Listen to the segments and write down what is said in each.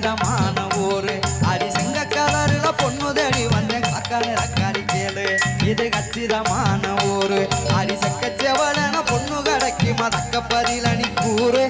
கட்டிடமான ஊரு. அரிசிங்க கலருல பொன்முதடி வந்த காக்கான ரக்காரி கேளு. இது கட்டிடமான ஊரு. அரிசக்க செவலன பொண்ணு கடைக்கு மதக்க பதிலணி கூறு.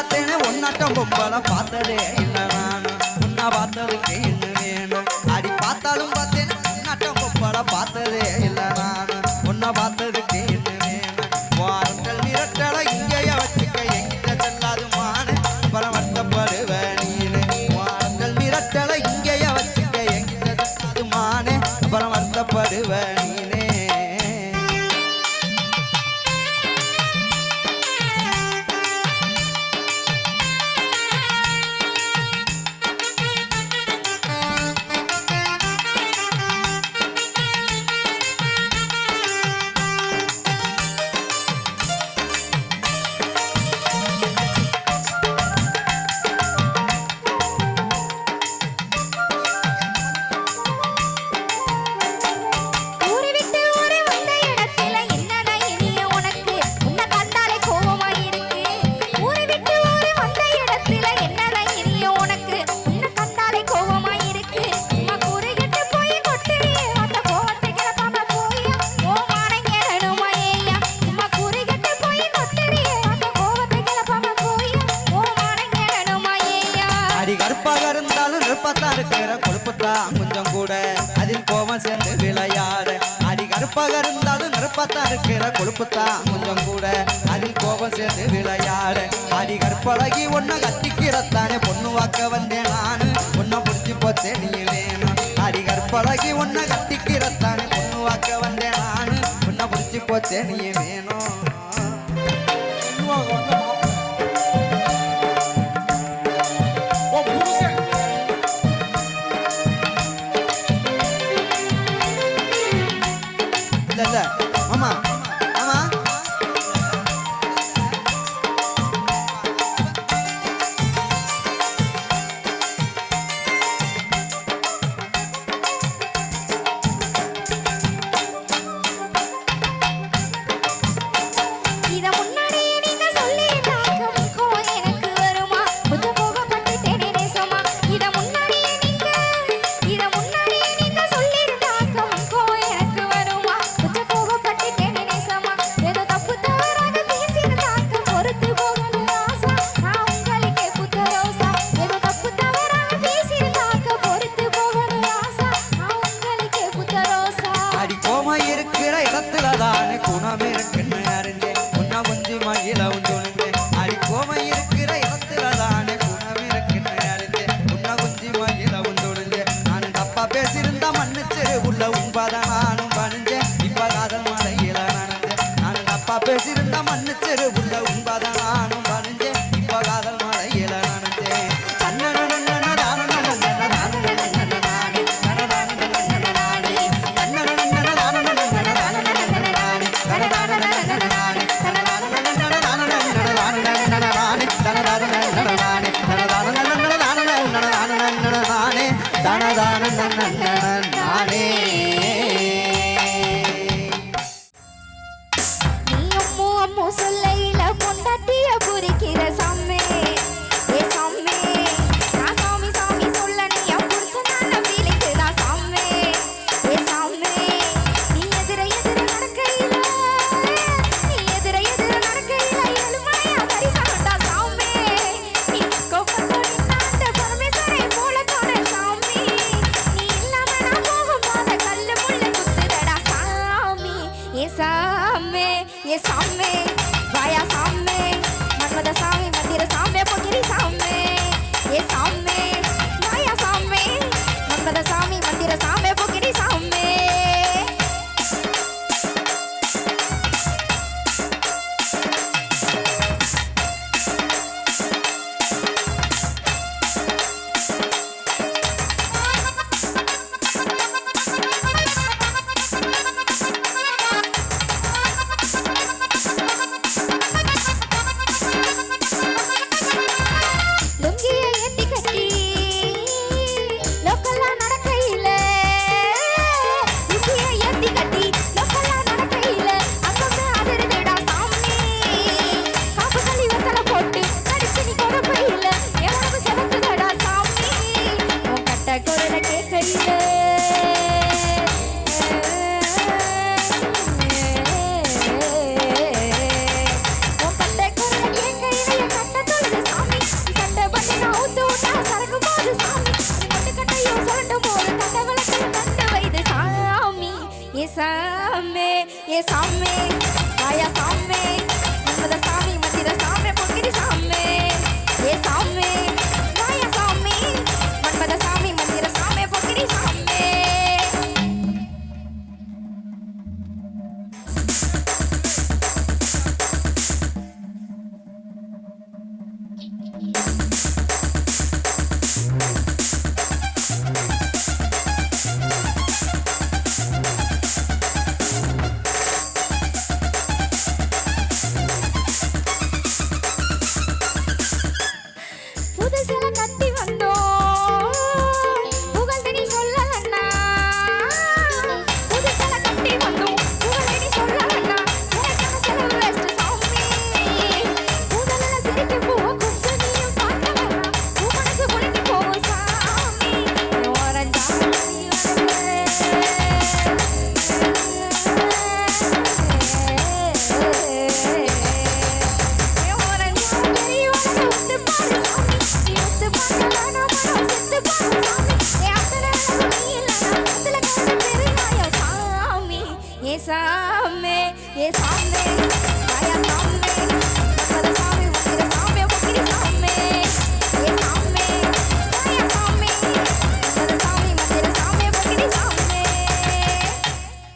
பார்த்தேனே ஒன்னாட்டம் பொம்பளம் பார்த்ததே இல்லை நான் உன்னா பார்த்ததுக்கு என்ன வேணும். அடி பார்த்தாலும் பார்த்தேன் ஒன்னாட்டம் பொம்பளம் பார்த்ததே இல்லை நான் உன்னை பார்த்த அடி கருப்பாக இருந்தாலும் நெருப்பத்தா இருக்கிற கொழுப்பத்தா கொஞ்சம் கூட. அதில் கோவம் சேர்ந்து விளையாட. அடி கருப்பாக இருந்தாலும் நெருப்பத்தா இருக்கிற கொழுப்பத்தா கொஞ்சம் கூட. அதில் கோபம் சேர்ந்து விளையாட. அடி கற்பழகி ஒன்ன கட்டிக்கிறத்தானே பொண்ணு வாக்க வந்தேன் நானு. ஒன்ன பிடிச்சி போச்சே நீ வேணும் அடி கற்பழகி ஒன்ன கட்டிக்கிறத்தானே பொண்ணு வாக்க வந்தேன் நானு. ஒன்ன பிடிச்சி போச்சே நீ வேணும் Yes. सामने ये सामने आया सामने